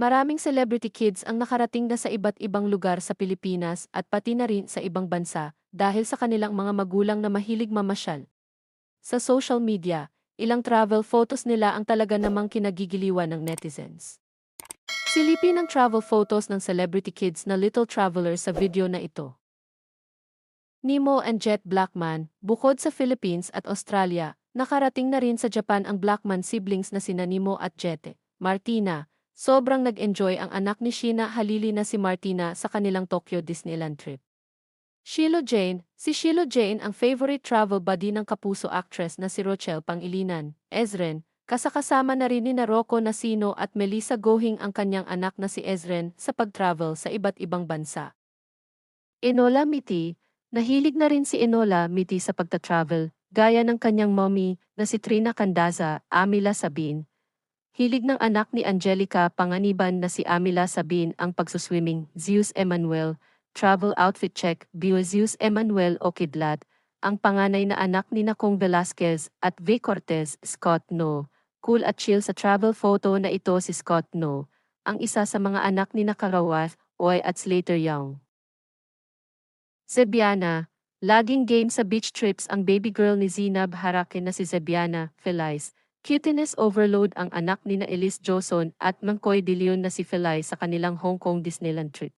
Maraming celebrity kids ang nakarating na sa iba't ibang lugar sa Pilipinas at pati na rin sa ibang bansa dahil sa kanilang mga magulang na mahilig mamasyal. Sa social media, ilang travel photos nila ang talaga namang kinagigiliwan ng netizens. Silipin ang travel photos ng celebrity kids na little traveler sa video na ito. Nemo and Jet Blackman, bukod sa Philippines at Australia, nakarating na rin sa Japan ang Blackman siblings na sina Nemo at Jete. Martina, sobrang nag-enjoy ang anak ni Sheena Halili na si Martina sa kanilang Tokyo Disneyland trip. Shiloh Jane, si Shiloh Jane ang favorite travel buddy ng kapuso actress na si Rochelle Pangilinan. Ezren, kasakasama na rin ni na Rocco Nasino at Melissa Gohing ang kanyang anak na si Ezren sa pag-travel sa iba't ibang bansa. Enola Miti, nahilig na rin si Enola Miti sa pagta-travel, gaya ng kanyang mommy na si Trina Candaza, Amila Sabin. Hilig ng anak ni Angelica Panganiban na si Amila Sabin ang pagsuswimming, Zeus Emmanuel, travel outfit check, Zeus Emmanuel Okidlat, ang panganay na anak ni Nakong Velasquez at Vic Cortez, Scott No. Cool at chill sa travel photo na ito si Scott No, ang isa sa mga anak ni Nakarawath, Oy at Slater Young. Zebiana, laging game sa beach trips ang baby girl ni Zinab Harake na si Zebiana, Felice. Cuteness overload ang anak ni na Elise Joson at Mangkoy de Leon na si Felay sa kanilang Hong Kong Disneyland trip.